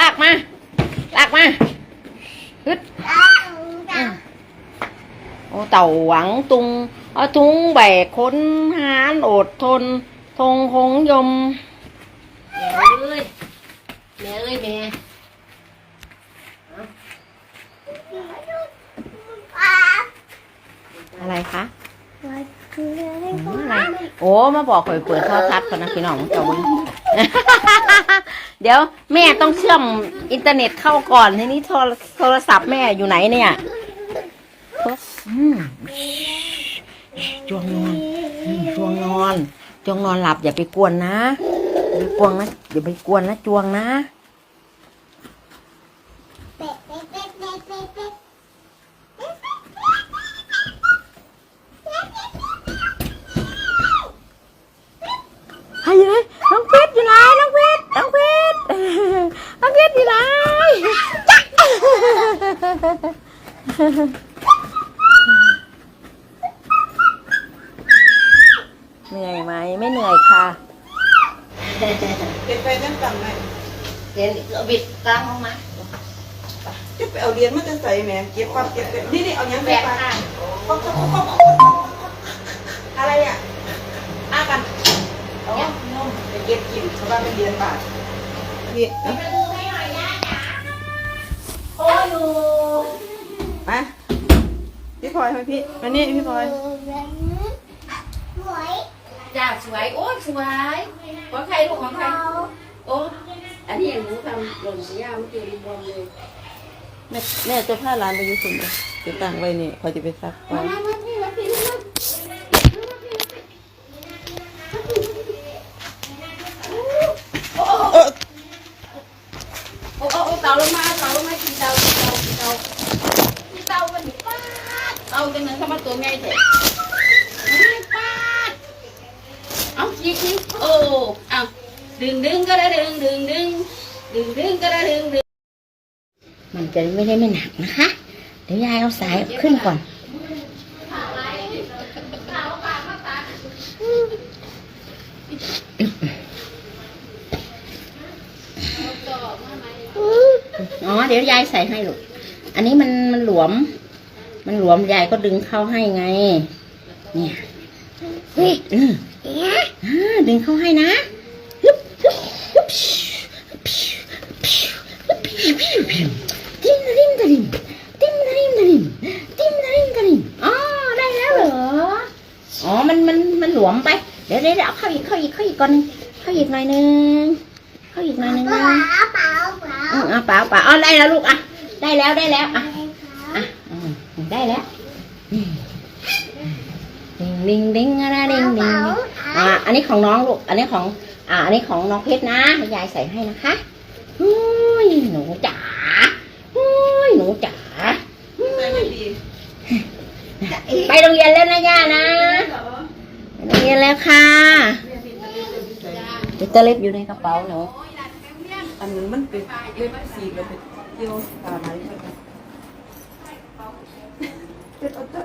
ลากมาฮึดอืมโอ้เต่าหวังตุงเอาทุงแบกค้นหานอดทน ทงคงยมแม่เอ้ยแม่เอ้ยแม่อะไรคะอะไรโอ้มาบอกข่อยเปิดโทรทัศน์ก่อนนะพี่น้องเจ้าเว้ย เดี๋ยวแม่ต้องเชื่อมอินเทอร์เน็ตเข้าก่อนทีนี้โทรโทรศัพท์แม่อยู่ไหนเนี่ยอืมจวงนอนอืมจวงนอน จวงนอนหลับอย่าไปกวนนะอย่าไปกวนนะอย่าไปกวนนะจวงนะ ใครอยู่ไหนน้องเพชรอยู่ไหนน้องเพชรน้องเพชรน้องเพชรอยู่ไหนจ๊ะ เหนื่อยไหมไม่เหนื่อยค่ะเก็บไปนั่นตังไหนเดี๋ยวเราบิดกลางห้องมาจะไปเอาเหรียญมาจะใส่แหม่เก็บความเก็บไปนี่นี่เอายังแบไปกปะค่ะอะไรอะอ้ากันโอ้นมไปเก็บกินเพราะว่าเป็นเหรียญบาทนี่ไปดูให้หน่อยย่าจ๋าโอ้ยหนูมาพี่พ ลอยมาพี่มานี่พี่พลอยจ้าสวยโอ้ยสวยของใครลูกของใครโอ้อันนี้หนูทำหล่นสียาเมื่อกี้บวมเลยแม่แม่จะพาหลานไปอยู่สุนเลยจะตั้งไว้นี่คอยจะไปซักไว้มามาพี่มาพี่มาโอ้โอ้ เออ โอ้โอ้โอ้เต่าลงมาเต่าลงมากินเต่ากินเต่ากินเต่ากินเต่ามันอยู่ป้าดเต่าจังเลยเข้ามา ตัวไงเถอะไม่ป้าดเอาขี้ขี้โอ้เอาดึงดึงก็ได้ดึงดึงดึงดึงดึงก็ได้ดึงดึงมันจะไม่ได้ไม่หนักนะคะ เดี๋ยวยายเอาสายขึ้นก่อนอ๋อเดี๋ยวยายใส่ให้ลูก อันนี้มันมันหลวม มันหลวมยายก็ดึงเข้าให้ไง เนี่ยดึงเข้าให้นะฮึบฮึบฮึบติ้มริมตริมติมริมตริมติมริมตริมอ๋อได้แล้วเหรอ อ๋อ มันมันมันหลวมไป เดี๋ยวเดี๋ยวเอาเข้าอีกเข้าอีกเข้าอีกก่อนหนึงเข้าอีกหน่อยหนึงเข้าอีกหน่อยหนึงนะอืมเอาเปล่าเปล่าเอได้แล้วลูกอะ ได้แล้วได้แล้วอะ ได้แล้วดิงดิงดิงอะไรดิงดิงอ่าอันนี้ของน้องลูกอันนี้ของ อ่า อันนี้ของน้องเพชรนะยายใส่ให้นะคะอุ้ยหนูจ๋าอุ้ยหนูจ๋าไม่ดีไปโรงเรียนแล้วนะย่านะไปโรงเรียนแล้วค่ะเดี๋ยวตัวเล็บอยู่ในกระเป๋าหนูอันนั้นมันเป็นเล็บสีแล้วเป็นเกี่ยวตาไห น